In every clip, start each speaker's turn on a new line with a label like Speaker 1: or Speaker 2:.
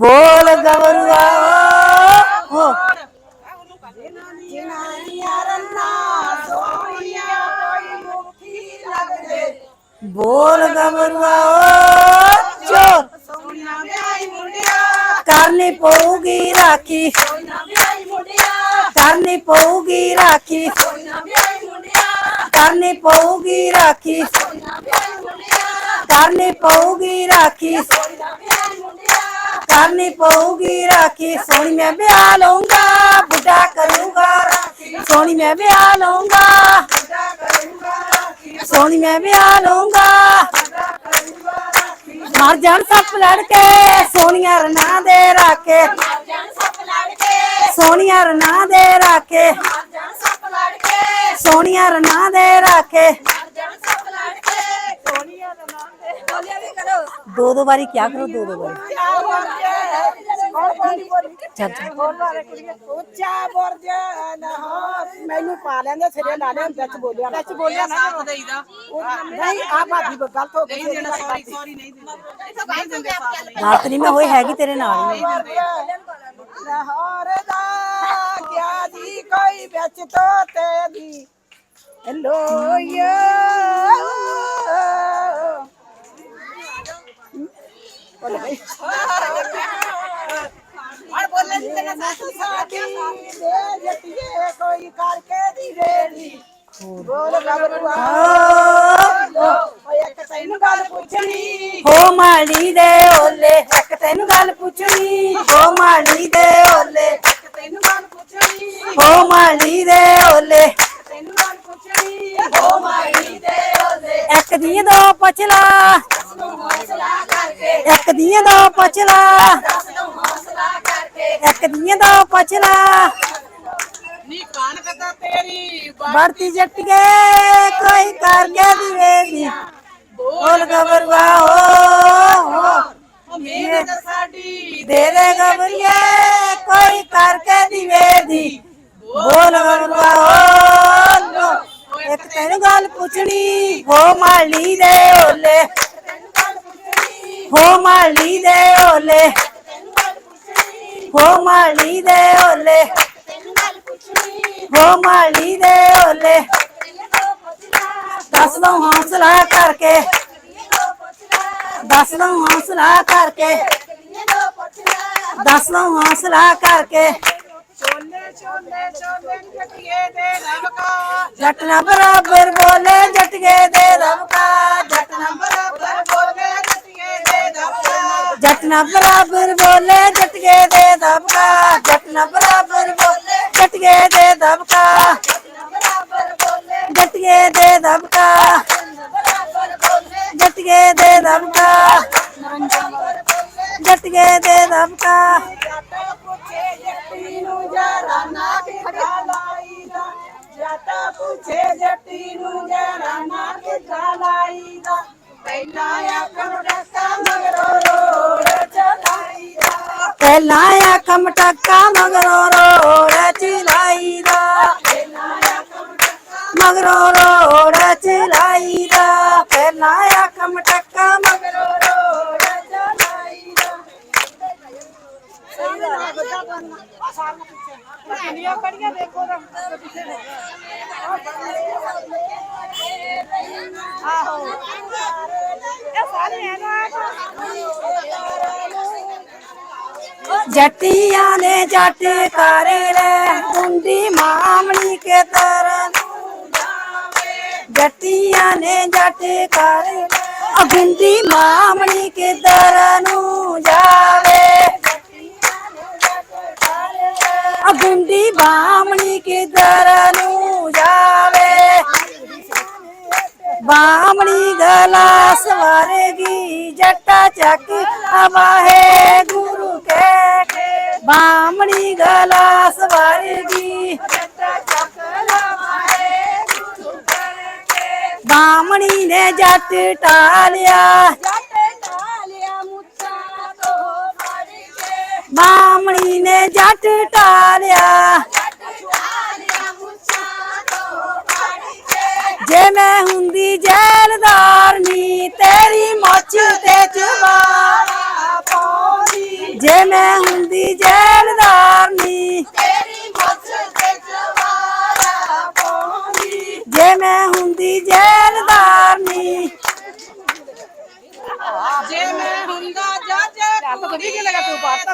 Speaker 1: बोल गवरुआ। हो बोल गवरुआ चोर। करनी पौगी राखी। करनी पौगी राखी। करनी पौगी राखी। करनी पौगी राखी। करनी पड़ूगी राखी। सोनी मैं ब्याह लूँगा, बुढ़ा करूँगा सोनी मैं ब्याह लूँगा, सोनी मैं ब्याह लूँगा। मर जान सप लड़के, सोनिया रना दे राखे। सोनिया रना दे राखे। सोनिया रना दे राखे। ਦੇ ਦੋ ਦੋ ਵਾਰੀ ਕਿਆ ਕਰੋ ਦੋ ਦੋ ਵਾਰੀ। ਚੱਲ ਚੱਲ।
Speaker 2: ਉੱਚਾ ਬੁਰਜ ਨਾ ਮੈਨੂੰ ਪਾ ਲੈਂਦੇ ਸਿਰੇ ਲਾ ਲੈਂਦੇ ਵਿੱਚ ਬੋਲਿਆ ਵਿੱਚ ਬੋਲਿਆ ਨਾ
Speaker 3: ਸਾਥ ਦੇਈਦਾ।
Speaker 2: ਨਹੀਂ ਆ ਭਾਬੀ ਗਲਤ ਹੋ ਗਈ
Speaker 3: ਸੌਰੀ ਸੌਰੀ ਨਹੀਂ ਦਿੰਦੇ ਸਾਥ ਨਹੀਂ
Speaker 1: ਮੈਂ ਹੋਈ ਹੈਗੀ ਤੇਰੇ ਨਾਲ। ਹੀ
Speaker 2: ਲਾਹੌਰ ਦਾ ਕਿਆ ਜੀ ਕੋਈ ਵਿੱਚ ਤੋਤੇ ਦੀ। ਲੋਇਆ
Speaker 3: ਔਰ ਬੋਲਣ ਦੀ ਤੇਰਾ ਸਾਥ।
Speaker 2: ਸਾਡੀ ਦੇ ਜੱਟੀਏ ਕੋਈ ਕਰਕੇ ਦੀ ਰੇੜੀ ਬੋਲ। ਗਬਰੂਆ ਓਏ ਇੱਕ ਤੈਨੂੰ ਗੱਲ ਪੁੱਛਣੀ।
Speaker 1: ਹੋ ਮਾਲੀ ਦੇ ಬರ್ತಿ ಜಟ್ಟಿಗೆ
Speaker 2: ਦੱਸ
Speaker 1: ਦੋ ਹੌਸਲਾ ਕਰਕੇ। ਦੱਸ ਦੋ ਹੌਸਲਾ ਕਰਕੇ।
Speaker 3: ਚੋਲੇ ਚੋਲੇ ਚੋਲੇ ਜੱਟੀਏ ਦੇ ਰਬਕਾ
Speaker 1: ਜੱਟ ਨਾ ਬਰਾਬਰ ਬੋਲੇ ਜੱਟਗੇ ਦੇ ਰਬਕਾ ਜੱਟ ਨਾ
Speaker 3: ਬਰਾਬਰ ਬੋਲੇ ਜੱਟੀਏ ਦੇ ਦਬਕਾ
Speaker 1: ਜੱਟ ਨਾ ਬਰਾਬਰ ਬੋਲੇ ਜੱਟਗੇ ਦੇ ਦਬਕਾ ਜੱਟ ਨਾ ਬਰਾਬਰ ਬੋਲੇ ਜੱਟਗੇ ਦੇ ਦਬਕਾ ਜੱਟਗੇ ਦੇ ਦਬਕਾ ਜੱਟਗੇ ਦੇ ਦਬਕਾ ਜੱਟਗੇ ਦੇ ਦਬਕਾ
Speaker 2: ਜੱਟ ਪੁੱਛੇ ਜੱਟੀ ਨੂੰ ਜਰਾ ਨਾ ਕਿੱਥਾ ਲਾਈਦਾ ਜੱਟ ਪੁੱਛੇ ਜੱਟੀ ਨੂੰ ਜਰਾ ਨਾ ਕਿੱਥਾ ਲਾਈਦਾ ਪਹਿਲਾਂ ਆਖਣ ਡੱਕਾ ਮਗਰੋਂ ਰੋੜ ਚਲਾਈਦਾ
Speaker 1: ਪਹਿਲਾਂ ਆਖਮ ਮਟਕਾ ਮਗਰੋਂ ਰੋੜ ਚਲਾਈਦਾ ਮਗਰੋਂ ਰੋੜ ਚਲਾਈਦਾ ਪਹਿਲਾਂ ਆਖਮ ਮਟਕਾ ਮਗਰੋਂ
Speaker 2: ਰੋੜ ਚਲਾਈਦਾ ਸਹੀ ਗੱਲ ਹੈ ਬੱਚਾ ਬੰਨਾ ਆ ਸਾਹਮਣੇ ਪਿੱਛੇ ਭੈਣੀਆਂ ਕੜੀਆਂ ਦੇਖੋ ਤਾਂ ਪਿੱਛੇ ਆਹੋ ਇਹ ਸਾਰੇ ਹੈ ਨਾ
Speaker 1: ਜੱਟੀਆਂ ਨੇ ਜੱਟ ਕਾਰੇ ਲੈ, ਗੁੰਡੀ ਮਾਮਣੀ ਕੇ ਤਰ੍ਹਾਂ ਜੱਟੀਆਂ ਨੇ ਜੱਟ ਕਾਰੇ ਲੈ ਮਾਮਣੀ ਕੇ ਤਰ੍ਹਾਂ ਨੂੰ ਜਾਵੇ ਗੁੰਡੀ ਬਾਮਣੀ ਕੇ ਤਰ੍ਹਾਂ ਨੂੰ ਜਾਵੇ? ਬਾਮਣੀ ਗਲਾ ਸਵਾਰੇਗੀ ਜੱਟਾ ਚੱਕ ਆਵਾਹੇ ਗੁਰੂ ਕੇ ਬਾਮਣੀ ਗਲਾ ਸਵਾਰੇਗੀ ਜੱਟਾ ਚੱਕ ਆਵਾਹੇ ਗੁਰੂ ਕੇ ਬਾਮਣੀ ਨੇ ਜੱਟ ਟਾਲਿਆ
Speaker 2: ਜੱਟ ਨਾਲਿਆ ਮੁੱਛਾਂ ਤੋਂ ਫੜ ਕੇ
Speaker 1: ਬਾਮਣੀ ਨੇ ਜੱਟ ਟਾਲਿਆ
Speaker 2: ਜੱਟ ਨਾਲਿਆ ਮੁੱਛਾਂ ਤੋਂ ਫੜ ਕੇ
Speaker 1: ਜੇ ਮੈਂ ਹੁੰਦੀ ਜੈਲਦਾਰ ਨੀ ਤੇਰੀ ਮੁੱਛ ਤੇ ਚਵਾਰਾ
Speaker 2: ਪਾਉਂਦੀ
Speaker 1: ਜੇ ਮੈਂ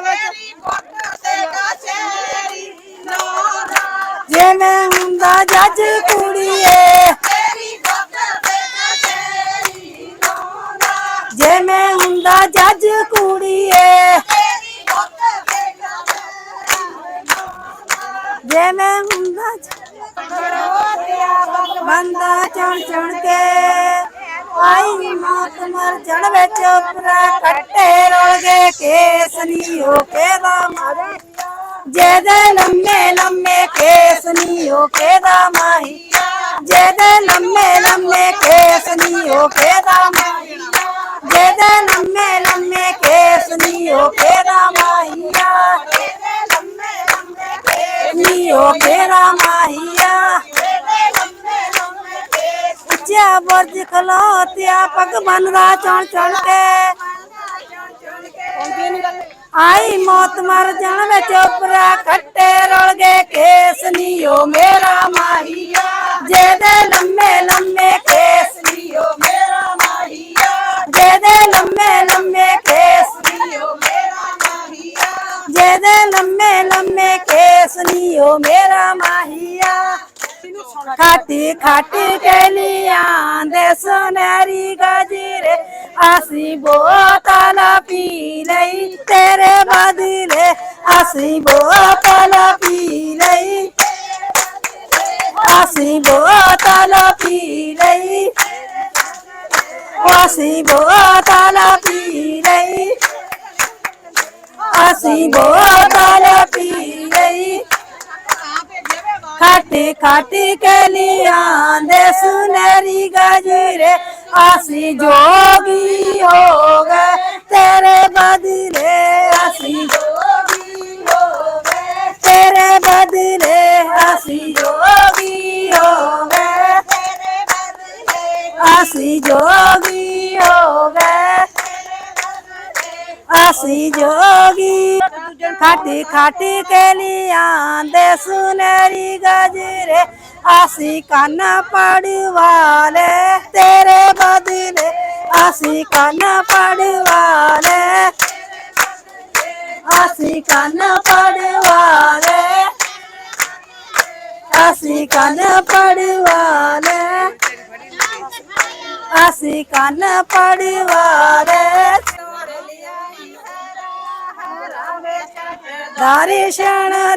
Speaker 3: ਲਗਾ ਤੂੰ ਬਾਤਾਂ ਵਿੱਚ ਮੁੱਖ ਤੇ ਕਚਹਿਰੀ ਲਾਉਂਦਾ
Speaker 1: ਜੇ ਮੈਂ ਹੁੰਦਾ ਜੱਜ ਕੁੜੀਏ
Speaker 3: ਤੇਰੀ ਮੁੱਖ ਤੇ ਕਚਹਿਰੀ ਲਾਉਂਦਾ
Speaker 1: ਜੇ ਮੈਂ ਹੁੰਦਾ ਜੱਜ ਕੁੜੀਏ
Speaker 3: ਤੇਰੀ ਮੁੱਖ ਤੇ ਕਚਹਿਰੀ ਲਾਉਂਦਾ
Speaker 1: ਜੇ ਮੈਂ ਹੁੰਦਾ ਬੰਦਾ ਚਣ ਚਣ ਕੇ ਆਈ ਮਾਤ ਮਰ ਜਣ ਵਿੱਚ ਉਪਰਾ ਕੱਟੇ ਰੋਲ ਗਏ ਕੇਸ ਨੀ ਹੋ ਕੇ ਦਾ ਮਾਰੇ ਜਿਹਦੇ ਲੰਮੇ ਲੰਮੇ ਕੇਸ ਨੀ ਹੋ ਕੇ ਦਾ ਮਾਹੀ ਜਿਹਦੇ ਲੰਮੇ ਲੰਮੇ ਕੇਸ ਨੀ ਹੋ ਕੇ ਦਾ ਮਾਹੀ ਜਿਹਦੇ ਲੰਮੇ ਲੰਮੇ ਕੇਸ ਨੀ ਹੋ ਕੇ ਦਾ ਮਾਹੀਆ
Speaker 3: ਤੇਰੇ ਲੰਮੇ ਲੰਮੇ ਕੇਸ
Speaker 1: ਨੀ ਹੋ ਕੇ ਦਾ ਮਾਹੀਆ
Speaker 3: ਤੇਰੇ ਲੰਮੇ ਲੰਮੇ ਕੇਸ
Speaker 1: ਉੱਚਾ ਬੁਰਜ ਖਲੋਤਿਆ ਪਗ ਬੰਨਦਾ ਚਣ ਚਣ ਕੇ आई मौत मर जान में उपरा खट्टे रोल गए केस नी ओ मेरा माहिया। जे दे लम्बे लम्बे केस नी ओ मेरा माहिया। जे
Speaker 3: दे लम्बे लम्बे
Speaker 1: केस नी ओ मेरा माहिया। जे दे लम्बे लम्बे केस नी ओ मेरा माहिया। खाटी खाटी कैलिया दे सुनहरी गजरे हसी बोतल पी लई, तेरे बदले हसी बोतल पी लई। हसी बोतल पी लई, हसी बोतल पी लई। हसी बोतल पी लई। खाटी खाटी के लिए आंदे सुनहरी गजरे ਅਸੀਂ ਜੋਗੀ ਹੋ ਗਏ, ਤੇਰੇ ਬਦਲੇ ਅਸੀਂ ਜੋਗੀ ਹੋ ਗਏ
Speaker 3: ਤੇਰੇ ਬਦਲੇ
Speaker 1: ਅਸੀਂ ਜੋਗੀ ਹੋ ਗਏ। ਤੇਰੇ ਬਦਲੇ ਅਸੀਂ ਜੋਗੀ आसी जोगी। खाटी खाटी के लिया सुनहरी गजरे। आसी काना पड़वाले, तेरे बदले। आसी काना पड़वाले, आसी काना पड़वाले। आसी काना पड़वाले, आसी काना पड़वाले।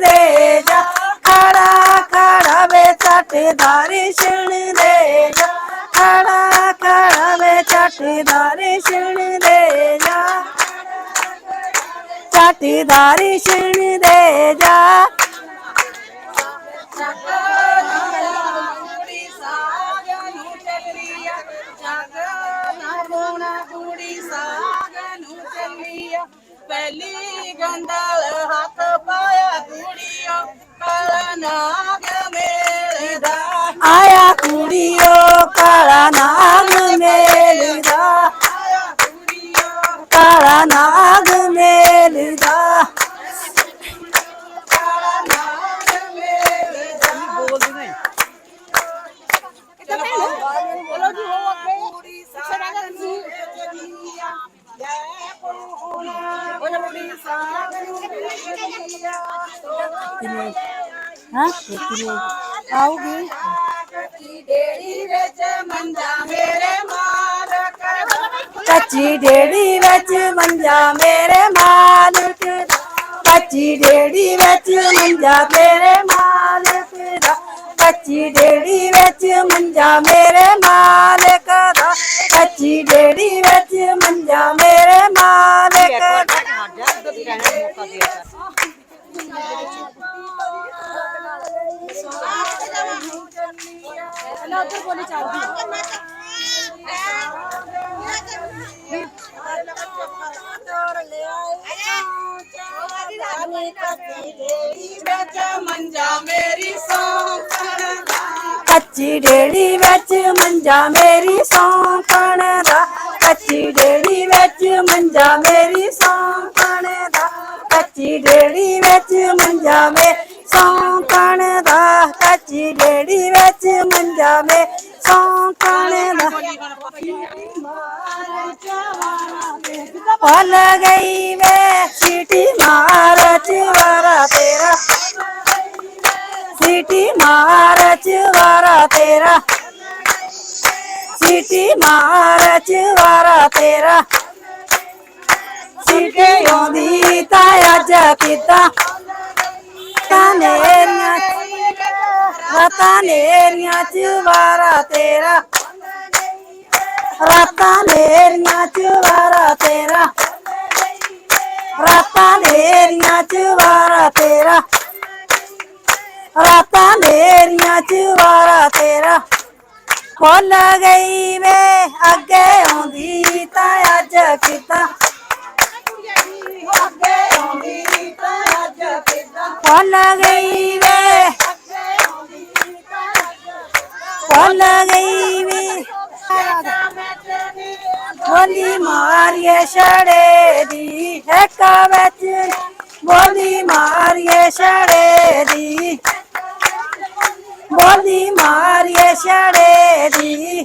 Speaker 1: ਦੇ ਜਾ, ਖੜਾ ਖੜਾ ਵੇ ਚੱਟ ਦਰਸ਼ਨ ਦੇ ਜਾ, ਖੜਾ ਖੜਾ ਵੇ ਚੱਟ ਦਰਸ਼ਨ ਦੇ ਜਾ। ਚੱਟ ਦਰਸ਼ਨ ਦੇ ਜਾ।
Speaker 3: ਕੁੜੀ ਸਾਗ ਨੂੰ ਚੱਲੀਆ ਜਗ ਨਾ ਹੋਣਾ ਕੁੜੀਓ ਕਲ ਨਾਗ ਮੇਲਦਾ।
Speaker 1: ਆਇਆ ਕੁੜੀਓ ਕਾਲਾ ਨਾਗ ਮੇਲਦਾ।
Speaker 3: कच्ची
Speaker 1: डेड़ी बच मंजा
Speaker 3: मेरे मालिक कच्ची डेड़ी बच मंजा मेरे मालिक कच्ची डेड़ी बच मंजा मेरे मालिक कच्ची डेड़ी बच
Speaker 1: मंजा मेरे माल
Speaker 3: ਕੱਚੀ
Speaker 1: ਢੇੜੀ ਵਿੱਚ ਮੰਜਾ ਮੇਰੀ
Speaker 3: ਸੌਂਕਣ ਦਾ
Speaker 1: ਕੱਚੀ ਢੇੜੀ ਵਿੱਚ ਮੰਜਾ ਮੇਰੀ ਸੌਂਕਣ ਦਾ ਕੱਚੀ ਢੇੜੀ ਵਿੱਚ ਮੰਜਾ ਵੇ ਸੌਂਕਣ ਦਾ ਕੱਚੀ ਢੇੜੀ ਵਿੱਚ ਮੰਜਾ ਵੇ ਸੌਂਕਣ ਦਾ ਭੁੱਲ ਗਈ ਵੇ ਸੀਟੀ ਮਾਰ ਚਵਾਰਾ ਤੇਰਾ सिटी मारच वारा तेरा। सिटी मारच वारा तेरा। सिटे योंदी ताया जकिता ताने रताने न्याच तेरा। रताने न्याच तेरा। तेरा। ਤੇਰਾ ਰਾਤਾਂ ਨੇਰੀਆਂ ਚਵਾਰਾ ਤੇਰਾ ਖੁੱਲ ਗਈ ਵੇ, ਅੱਗੇ ਆਉਂਦੀ ਤਾਂ ਅੱਜ ਕਿਤਾ ਖੁੱਲ ਗਈ ਵੇ, ਖੁੱਲ ਗਈ ਵੇ। ਬੋਲੀ ਮਾਰੀਏ ਛੜੇ ਦੀ ਹੈਕਾ ਵਿੱਚ ਬੋਲੀ ਮਾਰੀਏ ਛੜੇ ਦੀ। ਬੋਲੀ ਮਾਰੀਏ ਛੜੇ ਦੀ।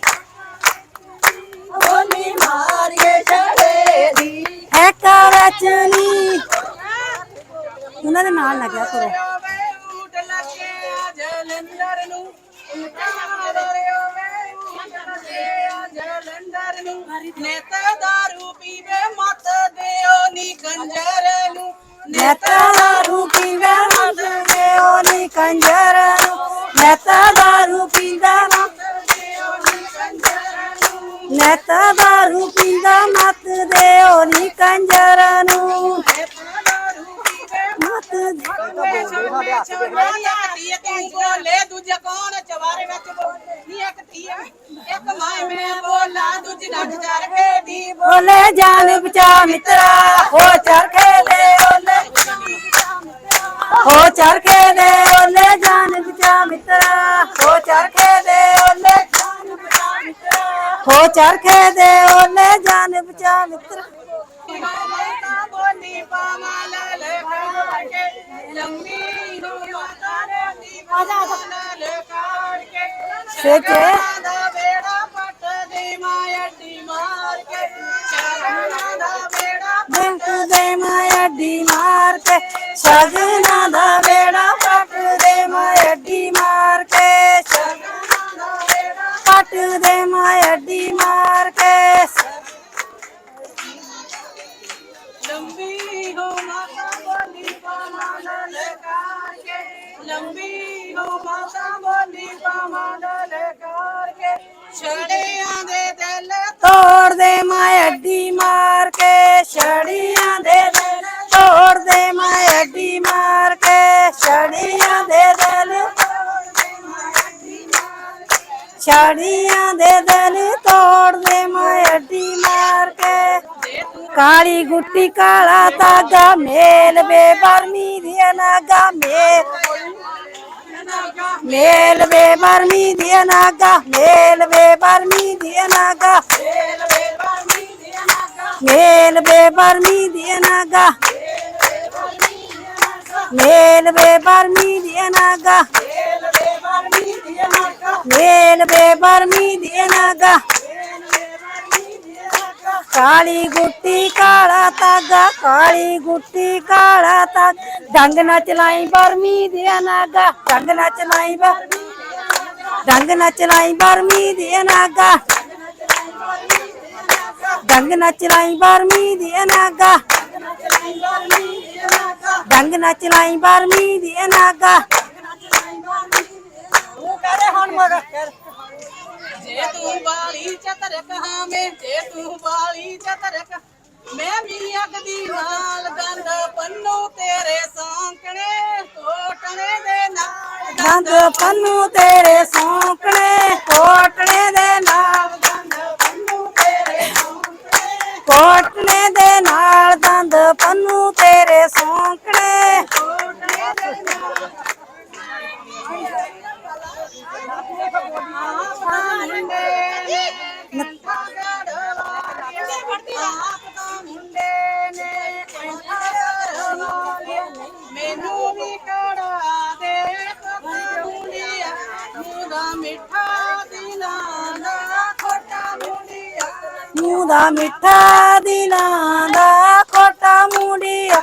Speaker 1: ਬੋਲੀ ਮਾਰੀਏ ਛੜੇ ਦੀ। ਹੈਕਾ ਵਿੱਚ ਨੀ। ਉਹਨਾਂ ਦੇ ਨਾਲ ਲੱਗਿਆ ਕਰੋ।
Speaker 3: ਜਲੰਧਰ ਨੂੰ ਜਲੰਧਰ ਨੂੰ ਨਿਤ ਦਾਰੂ ਪੀਵੇ ਮਤ ਦਿਓ ਕੇ ਦੀ
Speaker 1: ਬੋਲੇ ਜਾਨ ਬਚਾ ਮਿੱਤਰਾ, ਹੋ ਚਰਖੇ ਦੇ ਓਲੇ ਹੋ ਚਰਖੇ ਦੇ ਓਲੇ ਜਾਨ ਬਚਾ ਮਿੱਤਰਾ। ਹੋ ਚਰਖੇ ਦੇ ਓਲੇ ਜਾਨ ਬਚਾ ਮਿੱਤਰਾ
Speaker 3: ਬੋਲੀ ਪਾਵਾ ਲਾਲ ਕਾੜ ਕੇ ਲੰਮੀ ਨੂੰ ਮਾਤਾ ਨੇ ਦੀ ਲਾਲ ਕਾੜ ਕੇ
Speaker 1: ਸੇਕੇ
Speaker 3: ਦਾ ਬੇੜਾ ਪੱਟ ਦੇ ਮਾਇੱਡੀ ਮਾਰ ਕੇ ਸ਼ਗਨਾਂ ਦਾ ਬੇੜਾ
Speaker 1: ਬੈਂਕ ਦੇ ਮਾਇਆ ਡੀ ਮਾਰ ਕੇ ਸਗਨਾ ਦਾ ਵੇੜਾ ਪੱਟ ਦੇ ਮਾਇਆ ਡੀ ਮਾਰ
Speaker 3: मार के
Speaker 1: छड़िया दे दल। छड़िया दे दल तोड़ दे मैं मार के काली गुट्टी, काला तागा मेल बे बर्मी दिया नागा, मेल। मेल बे बर्मी दिया नागा, मेल
Speaker 3: बे बर्मी
Speaker 1: दिया नागा। मेल बे बर्मी दिया नागा। मेल बे Mel bebar mi dienaga. Mel bebar दिए नागा। काली गुट्टी, काला तागा, काली गुट्टी, काला ताग। डंग नचलाई बरमी दिए नागा। डंग नचलाई बर डंग नचलाई बरमी दिए नागा। डंग नचलाई बरमी दिए नागा। ਡੰਗ ਨਾ ਚਲਾਈ ਬਰਮੀ ਦੇ ਨਾਗਾ। ਉਹ ਕਹਦੇ ਹੁਣ ਮਗਰ
Speaker 3: ਜੇ ਤੂੰ ਬਾਲੀ ਚਤਰਕ ਹਾਂ ਮੈਂ ਜੇ ਤੂੰ ਬਾਲੀ ਚਤਰਕ ਮੈਂ ਵੀ ਅੱਗ ਦੀ ਨਾਲ ਗੰਦ ਪੰਨੂ ਤੇਰੇ ਸੌਂਕਣੇ ਕੋਟਣੇ ਦੇ ਨਾਲ
Speaker 1: ਦੰਦ ਪੰਨੂ ਤੇਰੇ ਸੌਂਕਣੇ ਕੋਟਣੇ ਦੇ ਨਾਲ
Speaker 3: ਗੰਦ ਪੰਨੂ ਤੇਰੇ ਸੌਂਕਣੇ
Speaker 1: ਕੋਟਣੇ ਸਾਨੂੰ ਤੇਰੇ ਸੌਂਕਣੇ।
Speaker 3: ਮੈਨੂੰ ਵੀ ਕੜਾ ਦੇ ਮੁੰਡਿਆ ਮੂੰਹ ਦਾ ਮਿੱਠਾ ਦਿਲਾਂ ਦਾ ਖੋਟਾ ਮੁੰਡਿਆ
Speaker 1: ਮੂੰਹ ਦਾ ਮਿੱਠਾ ਦਿਲਾਂ ਦਾ ਮੁੰਡਿਆ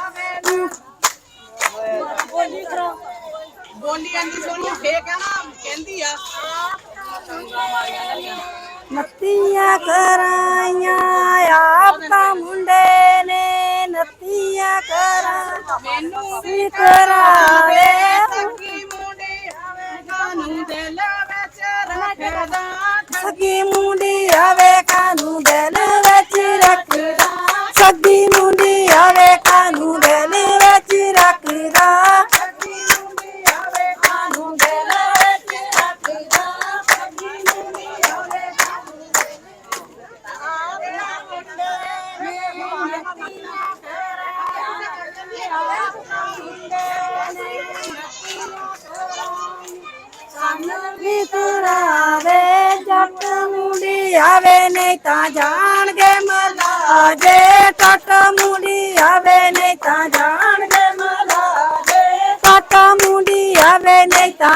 Speaker 3: ਬੋਲੀ ਕਹਿੰਦੀ ਆ।
Speaker 1: ਨੱਤੀਆਂ ਕਰਾਈਆਂ ਆਪ ਮੁੰਡੇ ਨੇ ਨੱਤੀਆਂ ਕਰਾਂ
Speaker 3: ਮੈਨੂੰ
Speaker 1: ਵੀ ਕਰਾਵੇ
Speaker 3: ਸਕੀ ਮੁੰਡੇ ਆਵੇ ਕਾਨੂੰ ਦਿਲ ਵਿੱਚ ਰੱਖਦਾ।
Speaker 1: ਸਗੀ ਮੁੰਡੀ ਆਵੇ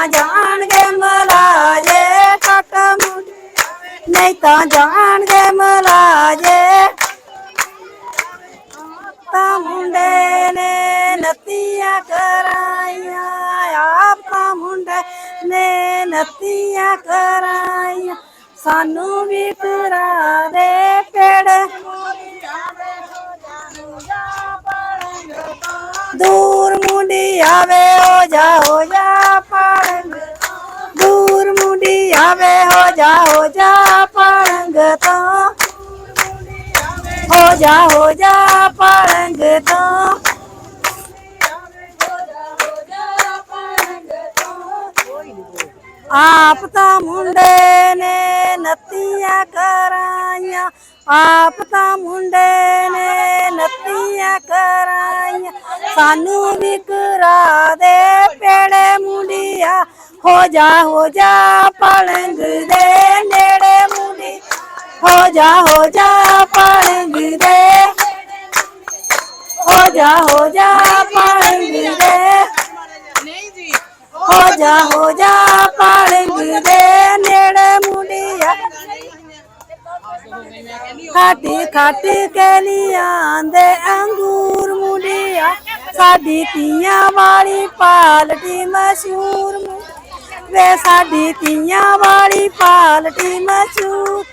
Speaker 1: ਨਹੀਂ ਤਾਂ ਜਾਣਗੇ ਮਲਾਜੇ ਟੱਟ ਮੁੰਡੀ ਨਹੀਂ ਤਾਂ ਜਾਣਗੇ ਮਲਾਜੇ ਤਾਂ ਮੁੰਡੇ ਨੇ ਨੱਤੀਆਂ ਕਰਾਈਆਂ ਆਪ ਤਾਂ ਮੁੰਡੇ ਨੇ ਨੱਤੀਆਂ ਕਰਾਈਆਂ ਸਾਨੂੰ ਵੀ ਕਰਾ ਦੇ ਪੇੜ ਦੂਰ ਮੁੰਡੀ ਆਵੇ ਹੋ ਜਾ ਹੋ ਜਾ ਜਾ ਹੋ ਜਾ ਪੜੰਗ ਤੋਂ। ਆਪ ਤਾਂ ਮੁੰਡੇ ਨੇ ਨੱਤੀਆਂ ਕਰਾਈਆਂ। ਆਪ ਤਾਂ ਮੁੰਡੇ ਨੇ ਨੱਤੀਆਂ ਕਰਾਈਆਂ। ਸਾਨੂੰ ਵੀ ਕਰਾ ਦੇ ਪੇੜੇ ਮੁੰਡਿਆ। ਹੋ ਜਾ ਹੋ ਜਾ ਪਲੰਗ ਦੇ ਨੇੜੇ ਮੁੰਡੀ ਹੋ ਜਾ ਹੋ ਜਾ ਪਲੰਗ ਹੋ ਜਾ ਹੋ ਜਾ ਪਲੰਗ
Speaker 3: ਨਹੀਂ ਜੀ
Speaker 1: ਹੋ ਜਾ ਹੋ ਜਾ ਪਲੰਗ ਨੇੜੇ ਮੁੰਡਿਆ। ਖਾਟੀ ਖਾਟੀ ਕਲੀਆਂ ਦੇ ਅੰਗੂਰ ਮੁੰਡਿਆ। ਸਾਡੀ ਤੀਆਂ ਵਾਲੀ ਪਾਲਟੀ ਮਸ਼ਹੂਰ ਵੇ ਸਾਡੀ ਤੀਆਂ ਵਾਲੀ ਪਾਲਟੀ ਮਸ਼ਹੂਰ